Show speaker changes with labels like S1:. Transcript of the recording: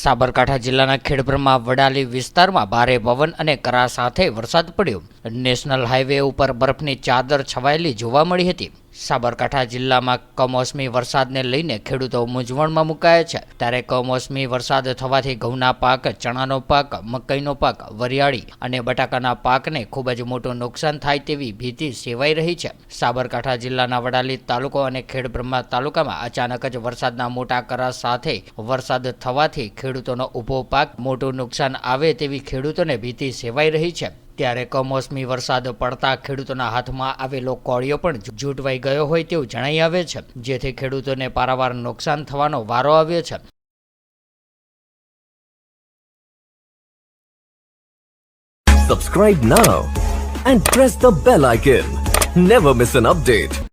S1: સાબરકાંઠા જિલ્લાના ખેડબ્રહ્મા વડાલી વિસ્તારમાં ભારે પવન અને કરા સાથે વરસાદ પડ્યો. નેશનલ હાઈવે ઉપર બરફની ચાદર છવાયેલી જોવા મળી હતી. સાબરકાંઠા જિલ્લામાં કમોસમી વરસાદને લઈને ખેડૂતો મૂંઝવણમાં મુકાયા છે. ત્યારે કમોસમી વરસાદ થવાથી ઘઉંના પાક, ચણાનો પાક, મકઈનો પાક, વરિયાળી અને બટાકાના પાકને ખૂબ જ મોટું નુકસાન થાય તેવી ભીતિ સેવાઈ રહી છે. સાબરકાંઠા જિલ્લાના વડાલી તાલુકો અને ખેડબ્રહ્મા તાલુકામાં અચાનક જ વરસાદના મોટા કરા સાથે વરસાદ થવાથી ખેડૂતોનો ઊભો પાક મોટું નુકસાન આવે તેવી ખેડૂતોને ભીતિ સેવાઈ રહી છે. ત્યારે કમોસમી વરસાદ પડતા ખેડૂતોના હાથમાં આવેલો કોળિયો પણ જૂટવાઈ ગયો હોય તેવું જણાઈ આવે છે. જેથી ખેડૂતોને પારાવાર નુકસાન થવાનો વારો આવ્યો છે.
S2: Subscribe now and press the bell icon never miss an update.